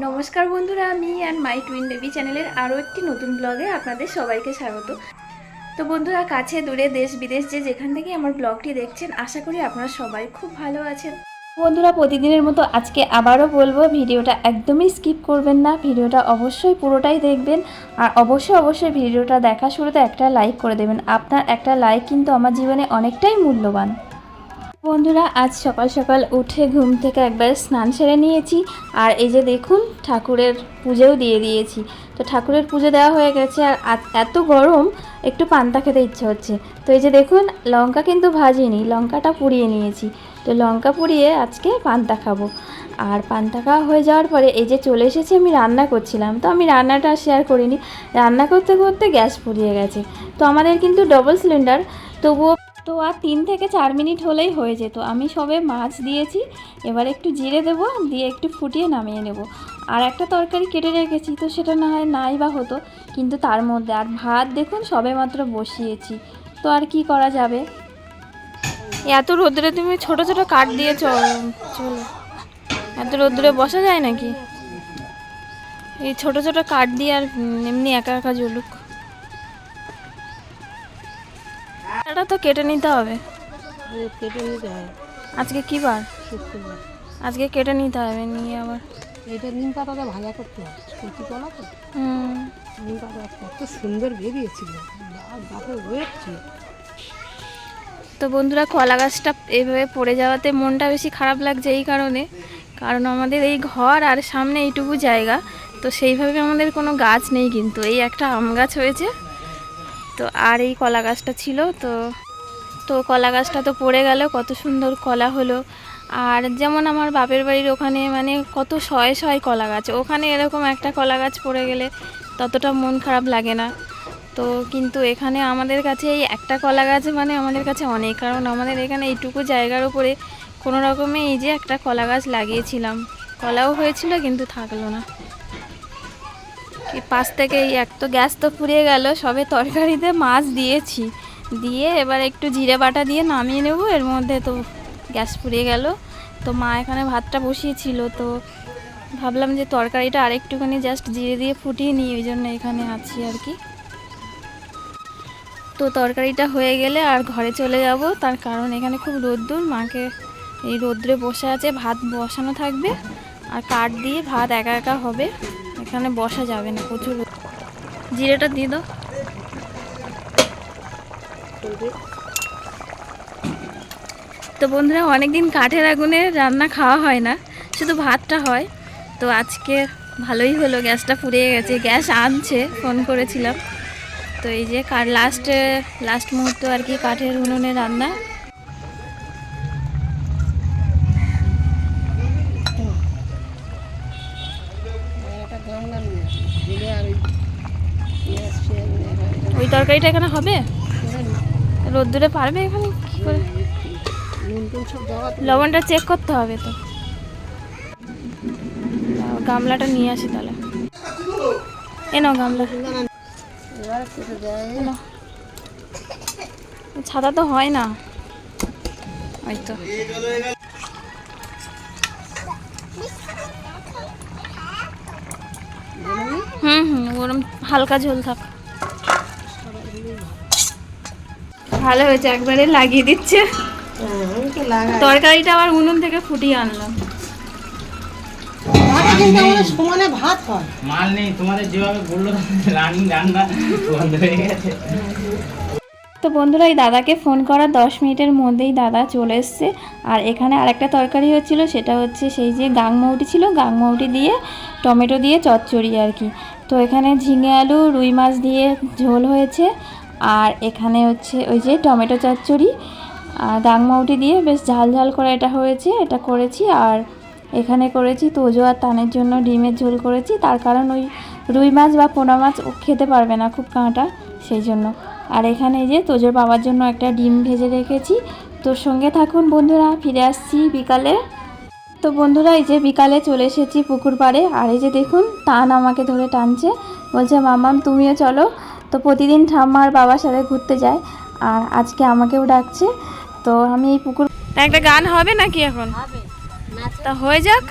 নমস্কার বন্ধুরা, আমি অ্যান্ড মাই টুইন বেবি চ্যানেলের আরও একটি নতুন ব্লগে আপনাদের সবাইকে স্বাগত। তো বন্ধুরা, কাছে, দূরে, দেশ, বিদেশ, যে যেখান থেকে আমার ব্লগটি দেখছেন, আশা করি আপনারা সবাই খুব ভালো আছেন। বন্ধুরা, প্রতিদিনের মতো আজকে আবারও বলব, ভিডিওটা একদমই স্কিপ করবেন না, ভিডিওটা অবশ্যই পুরোটাই দেখবেন, আর অবশ্যই অবশ্যই ভিডিওটা দেখা শুরুতে একটা লাইক করে দেবেন। আপনার একটা লাইক কিন্তু আমার জীবনে অনেকটাই মূল্যবান। বন্ধুরা, আজ সকাল সকাল উঠে ঘুম থেকে একবার স্নান সেরে নিয়েছি। আর এই যে দেখুন, ঠাকুরের পুজোও দিয়ে দিয়েছি। তো ঠাকুরের পুজো দেওয়া হয়ে গেছে আর এত গরম, একটু পান্তা খেতে ইচ্ছে হচ্ছে। তো এই যে দেখুন, লঙ্কা কিন্তু ভাজিনি, লঙ্কাটা পুড়িয়ে নিয়েছি। তো লঙ্কা পুড়িয়ে আজকে পান্তা খাব। আর পান্তা খাওয়া হয়ে যাওয়ার পরে এই যে চলে এসেছি, আমি রান্না করছিলাম। তো আমি রান্নাটা শেয়ার করিনি। রান্না করতে করতে গ্যাস পুড়িয়ে গেছে। তো আমাদের কিন্তু ডবল সিলিন্ডার তবুও তো আর তিন থেকে চার মিনিট হলেই হয়ে যেত। আমি সবে মাছ দিয়েছি, এবার একটু জিরে দেবো, দিয়ে একটু ফুটিয়ে নামিয়ে নেব। আর একটা তরকারি কেটে রেখেছি, তো সেটা না হয় নাই বা হতো, কিন্তু তার মধ্যে আর ভাত দেখুন সবে মাত্র বসিয়েছি। তো আর কি করা যাবে? এত রোদ্রে তুমি ছোট ছোট কাঠ দিয়ে চল এত রোদ্রে বসা যায় নাকি? এই ছোট ছোট কাঠ দিয়ে আর এমনি একা একা জ্বলুক। এটা তো কেটে নিতে হবে। কেটে নিতে হয়। আজকে কি বার? শুক্রবার আজকে কেটে নিতে হবে নিয়ে আবার। এটা নিম পাতাটা ভাজা করতে হয় কচি কলা তো। হুম। নিম পাতা কত সুন্দর বেরিয়েছিল। তো বন্ধুরা কলা গাছটা এইভাবে পড়ে যাওয়াতে মনটা বেশি খারাপ লাগছে এই কারণে। কারণ আমাদের এই ঘর আর সামনে এইটুকু জায়গা তো সেইভাবে আমাদের কোনো গাছ নেই কিন্তু। এই একটা আম গাছ হয়েছে। তো আর এই কলা গাছটা ছিল, তো তো কলা গাছটা তো পড়ে গেল, কত সুন্দর কলা হলো। আর যেমন আমার বাপের বাড়ির ওখানে মানে কত শয়ে শয়ে কলা গাছ, ওখানে এরকম একটা কলা গাছ পড়ে গেলে ততটা মন খারাপ লাগে না। তো কিন্তু এখানে আমাদের কাছে এই একটা কলা গাছ মানে আমাদের কাছে অনেক, কারণ আমাদের এখানে এইটুকু জায়গার উপরে কোনো রকমে এই যে একটা কলা গাছ লাগিয়েছিলাম। কলাও হয়েছিল কিন্তু থাকল না। পাশ থেকে এক তো গ্যাস তো পুড়িয়ে গেল, সবে তরকারিতে মাছ দিয়েছি। দিয়ে এবার একটু জিরে বাটা দিয়ে নামিয়ে নেব, এর মধ্যে তো গ্যাস পুড়িয়ে গেল। তো মা এখানে ভাতটা বসিয়েছিল, তো ভাবলাম যে তরকারিটা আরেকটুখানি জাস্ট জিরে দিয়ে ফুটিয়ে নিই, ওই জন্য এখানে আছি আর কি। তো তরকারিটা হয়ে গেলে আর ঘরে চলে যাব, তার কারণ এখানে খুব রোদ্দুর, মাকে এই রোদ্রে বসে আছে, ভাত বসানো থাকবে, আর কাঠ দিয়ে ভাত একা একা হবে। এখানে বসা যাবে না, প্রচুর জিরেটা দিয়ে দাও। তো বন্ধুরা, অনেকদিন কাঠের আগুনে রান্না খাওয়া হয় না, শুধু ভাতটা হয়। তো আজকে ভালোই হলো, গ্যাসটা ফুরিয়ে গেছে, গ্যাস আনছে, ফোন করেছিলাম। তো এই যে কার লাস্টে লাস্ট মুহূর্ত আর কি কাঠের উনুনে রান্না। ওই হয় তরকারিটা এখানে হবে? রোদ্দুরে পারবে এখানে? কি করে? লবণটা চেক করতে হবে তো। গামলাটা নিয়ে আসি তাহলে। এ নাও গামলা। ছাতা তো হয় না। ওই তো। হুম হুম ওরম হালকা ঝোল থাক। ভালো হয়েছে একবারে লাগিয়ে দিচ্ছে। হ্যাঁ তরকারিটা আবার উনুন থেকে ফুটিয়ে আনলাম। ভাতে কিন্তু সমানে ভাত হয়। মাল নেই তোমাদের যেভাবে বলল রান্না বন্ধ হয়ে গেছে। তো বন্ধুরা, এই দাদাকে ফোন করার দশ মিনিটের মধ্যেই দাদা চলে এসছে। আর এখানে আরেকটা তরকারি হচ্ছিল, সেটা হচ্ছে সেই যে গাংমৌটি ছিল গাংমৌটি দিয়ে টমেটো দিয়ে চচ্চড়ি আর কি। তো এখানে ঝিঙে আলু, রুই মাছ দিয়ে ঝোল হয়েছে। আর এখানে হচ্ছে ওই যে টমেটো চচ্চড়ি। আর গাংমৌটি দিয়ে বেশ ঝাল ঝাল করে এটা হয়েছে, এটা করেছি। আর এখানে করেছি তোজো আর তানের জন্য ডিমের ঝোল করেছি। তার কারণ ওই রুই মাছ বা পোনা মাছ খেতে পারবে না খুব কাঁটা, সেই জন্য। আর এখানে এই যে তোজোর বাবার জন্য একটা ডিম ভেজে রেখেছি। তোর সঙ্গে থাকুন বন্ধুরা ফিরে আসছি বিকালে। তো বন্ধুরা এই যে বিকালে চলে এসেছি পুকুর পাড়ে আর এই যে দেখুন টান আমাকে ধরে টানছে। বলছে মামাম তুমিও চলো। তো প্রতিদিন ঠাম্মার বাবার সাথে ঘুরতে যায় আর আজকে আমাকেও ডাকছে। তো আমি এই পুকুর একটা গান হবে নাকি এখন? তা হয়ে যাক।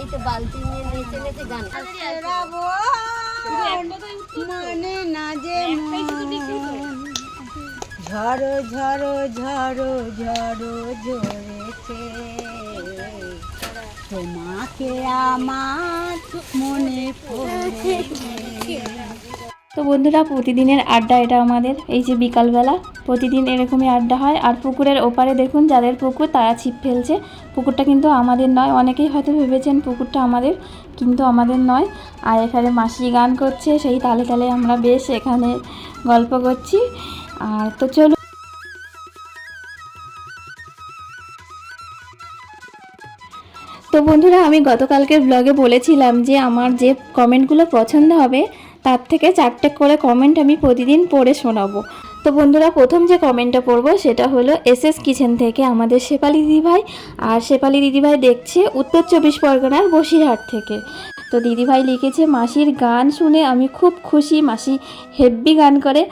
এই তো বালতি নিয়ে নিচে নিচে গান। মানে না যে ঝড়ো ঝড়ো ঝড়ো ঝড়ো ঝরেছে। তোমাকে আমার মনে পড়েছে। তো বন্ধুরা, প্রতিদিনের আড্ডা এটা আমাদের। এই যে বিকালবেলা প্রতিদিন এরকমই আড্ডা হয়। আর পুকুরের ওপারে দেখুন, যাদের পুকুর, তারা ছিপ ফেলছে। পুকুরটা কিন্তু আমাদের নয়। অনেকেই হয়তো ভেবেছেন পুকুরটা আমাদের, কিন্তু আমাদের নয়। আর এখানে মাসি গান করছে, সেই তালে তালে আমরা বেশ এখানে গল্প করছি। আর তো চলো তো বন্ধুরা, আমি গতকালকের ব্লগে বলেছিলাম যে আমার যে কমেন্টগুলো পছন্দ হবে তার থেকে চারটে করে কমেন্ট আমি প্রতিদিন পড়ে শোনাবো। তো বন্ধুরা, প্রথম যে কমেন্টটা পড়ব সেটা হলো এস এস কিচেন থেকে আমাদের শেপালি দিদিভাই। আর শেপালি দিদিভাই দেখছে উত্তর চব্বিশ পরগনার বসিরহাট থেকে। তো দিদিভাই লিখেছে, মাসির গান শুনে আমি খুব খুশি। মাসি হেব্বি গান করে।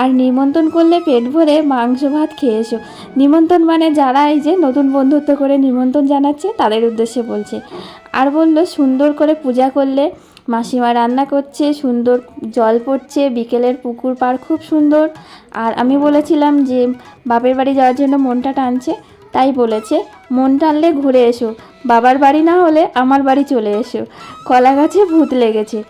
আর নিমন্ত্রণ করলে পেট ভরে মাংস ভাত খেয়ে এসো। নিমন্ত্রণ মানে যারা এই যে নতুন বন্ধুত্ব করে নিমন্ত্রণ জানাচ্ছে, তাদের উদ্দেশ্যে বলছে। আর বলল, সুন্দর করে পূজা করলে মাসিমা রান্না করছে, সুন্দর জল পড়ছে, বিকেলের পুকুর পাড় খুব সুন্দর। আর আমি বলেছিলাম যে, বাপের বাড়ি যাওয়ার জন্য মনটা টানছে, তাই বলেছে, মন টানলে ঘুরে এসো, বাবার বাড়ি না হলে আমার বাড়ি চলে এসো। কলা গাছে ভূত লেগেছে।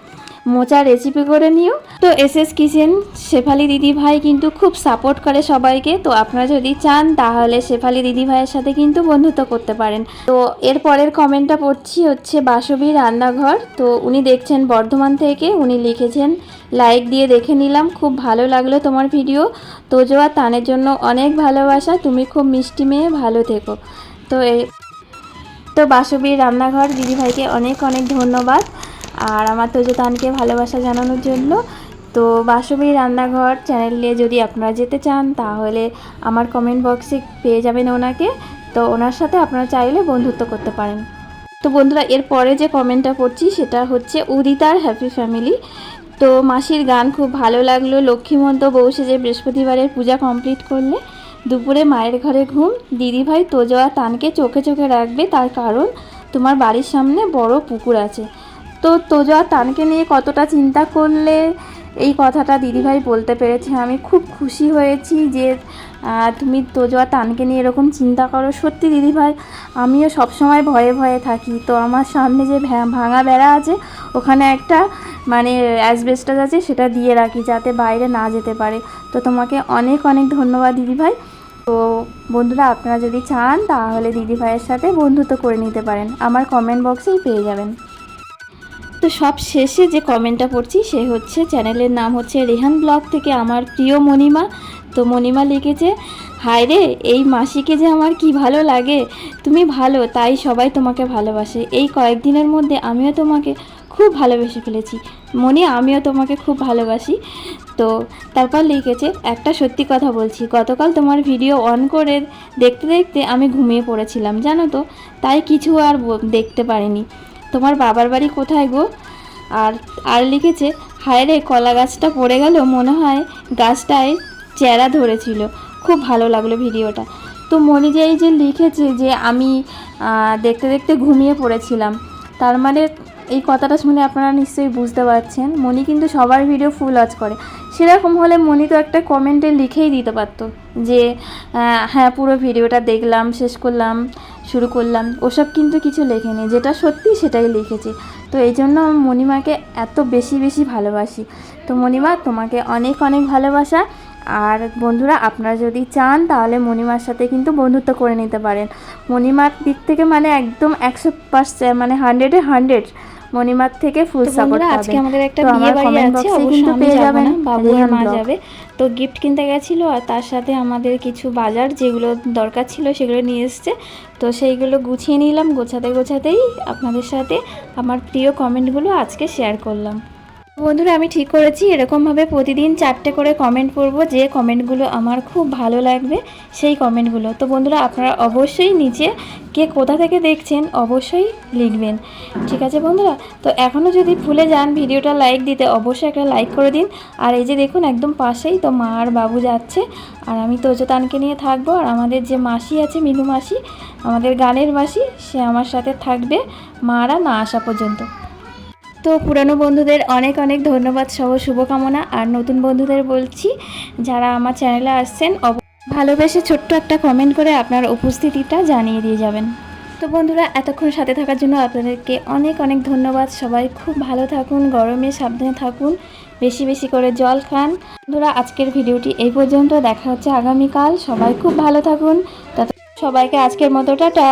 মোচা রেসিপি করে নিও। তো এস এস কিচেন শেফালি দিদি ভাই কিন্তু খুব সাপোর্ট করে সবাইকে। তো আপনারা যদি চান, তাহলে শেফালি দিদি ভাইয়ের সাথে কিন্তু বন্ধুত্ব করতে পারেন। তো এর পরের কমেন্টটা পড়ছি হচ্ছে বাসবী রান্নাঘর। তো উনি দেখছেন বর্ধমান থেকে, উনি লিখেছেন লাইক দিয়ে দেখে নিলাম, খুব ভালো লাগল তোমার ভিডিও তোজোয়া তানের জন্য অনেক ভালোবাসা, তুমি খুব মিষ্টি মেয়ে, ভালো থেকো। তো তো বাসবীর রান্নাঘর দিদিভাইকে অনেক অনেক ধন্যবাদ। আর আমার তোজতানকে ভালোবাসা জানানোর জন্য, তো বাসবী রান্নাঘর চ্যানেলে যদি আপনারা যেতে চান, তাহলে আমার কমেন্ট বক্সে পেয়ে যাবেন ওনাকে। তো ওনার সাথে আপনারা চাইলে বন্ধুত্ব করতে পারেন। তো বন্ধুরা, এর পরে যে কমেন্টটা পড়ছি, সেটা হচ্ছে উদিতার হ্যাপি ফ্যামিলি তো মাসির গান খুব ভালো লাগল। লক্ষ্মীমন্ত বউ সেজে বৃহস্পতিবারের পূজা কমপ্লিট করলে। দুপুরে মায়ের ঘরে ঘুম। দিদিভাই তোজোয়া তানকে চোখে চোখে রাখবে, তার কারণ তোমার বাড়ির সামনে বড় পুকুর আছে। তো তোজোয়া তানকে নিয়ে কতটা চিন্তা করলে? এই কথাটা দিদিভাই বলতে পেরেছে। আমি খুব খুশি হয়েছি যে তুমি তোজোয়া তানকে নিয়ে এরকম চিন্তা করো। সত্যি দিদিভাই, আমিও সবসময় ভয়ে ভয়ে থাকি। তো আমার সামনে যে ভাঙা বেড়া আছে, ওখানে একটা মানে অ্যাসবেস্টাস আছে, সেটা দিয়ে রাখি যাতে বাইরে না যেতে পারে। তো তোমাকে অনেক অনেক ধন্যবাদ দিদিভাই। তো বন্ধুরা, আপনারা যদি চান, তাহলে দিদিভাইয়ের সাথে বন্ধুত্ব করে নিতে পারেন। আমার কমেন্ট বক্সেই পেয়ে যাবেন। তো সব শেষে যে কমেন্টটা পড়ছি, সে হচ্ছে চ্যানেলের নাম হচ্ছে রেহান ব্লগ থেকে আমার প্রিয় মণিমা। তো মণিমা লিখেছে, হায় রে, এই মাসিকে যে আমার কি ভালো লাগে। তুমি ভালো, তাই সবাই তোমাকে ভালোবাসে। এই কয়েকদিনের মধ্যে আমিও তোমাকে খুব ভালোবেসে ফেলেছি। মনে আমিও তোমাকে খুব ভালোবাসি। তো তারপর লিখেছে, একটা সত্যি কথা বলছি। গতকাল তোমার ভিডিও অন করে দেখতে দেখতে আমি ঘুমিয়ে পড়েছিলাম, জানো তো? তাই কিছু আর দেখতে পারিনি। তোমার বাবার বাড়ি কোথায় গো? আর আর লিখেছে, হায় রে, কলা গাছটা পড়ে গেল, মনে হয় গাছটায় চেরা ধরেছিল। খুব ভালো লাগল ভিডিওটা। তো মনি যে লিখেছে যে আমি দেখতে দেখতে ঘুমিয়ে পড়েছিলাম, তার মানে এই কথাটা শুনে আপনারা নিশ্চয়ই বুঝতে পারছেন। মনি কিন্তু সবার ভিডিও ফুল ওয়াচ করে। সেরকম হলে মনি তো একটা কমেন্টে লিখেই দিতে পারতো যে হ্যাঁ পুরো ভিডিওটা দেখলাম, শেষ করলাম। শুরু করলাম। ওসব কিন্তু কিছু লেখেনি। যেটা সত্যি সেটাই লিখেছি। তো এই জন্য আমি মণিমাকে এত বেশি বেশি ভালোবাসি। তো মণিমা, তোমাকে অনেক অনেক ভালোবাসা। আর বন্ধুরা, আপনারা যদি চান, তাহলে মণিমার সাথে কিন্তু বন্ধুত্ব করে নিতে পারেন। মণিমার দিক থেকে মানে একদম একশো পার্সেন্ট মানে হান্ড্রেডে হান্ড্রেড মণিমার থেকে ফুল সাপোর্ট আজকে আমাদের একটা বিয়ে বাড়ি আছে box এ অবশ্য কিন্তু আমি যাব না বাবু আর মা যাবে। তো গিফট কিনতে গেছিল আর তার সাথে আমাদের কিছু বাজার যেগুলো দরকার ছিল সেগুলো নিয়ে এসেছে। তো সেইগুলো গুছিয়ে নিলাম গোছাতে গোছাতেই আপনাদের সাথে আমার প্রিয় কমেন্টগুলো আজকে শেয়ার করলাম। বন্ধুরা, আমি ঠিক করেছি। এরকমভাবে প্রতিদিন চারটে করে কমেন্ট করব যে কমেন্টগুলো আমার খুব ভালো লাগবে, সেই কমেন্টগুলো তো বন্ধুরা, আপনারা অবশ্যই নিচে কে কোথা থেকে দেখছেন, অবশ্যই লিখবেন। ঠিক আছে বন্ধুরা? তো এখনও যদি ভুলে যান ভিডিওটা লাইক দিতে, অবশ্যই একটা লাইক করে দিন। আর এই যে দেখুন, একদম পাশেই তো মা আর বাবু যাচ্ছে। আর আমি তোজতানকে নিয়ে থাকব। আর আমাদের যে মাসি আছে, মিনু মাসি, আমাদের গানের মাসি, সে আমার সাথে থাকবে মারা না আসা পর্যন্ত। তো পুরানো বন্ধুদের অনেক অনেক ধন্যবাদ সহ শুভকামনা। আর নতুন বন্ধুদের বলছি, যারা আমার চ্যানেলে আসছেন ভালোবেসে ছোট্ট একটা কমেন্ট করে আপনার উপস্থিতিটা জানিয়ে দিয়ে যাবেন। তো বন্ধুরা, এতক্ষণ সাথে থাকার জন্য আপনাদেরকে অনেক অনেক ধন্যবাদ। সবাই খুব ভালো থাকুন, গরমে সাবধানে থাকুন, বেশি বেশি করে জল খান। বন্ধুরা, আজকের ভিডিওটি এই পর্যন্ত। দেখা হচ্ছে আগামীকাল। সবাই খুব ভালো থাকুন। সবাইকে আজকের মতো, টাটা!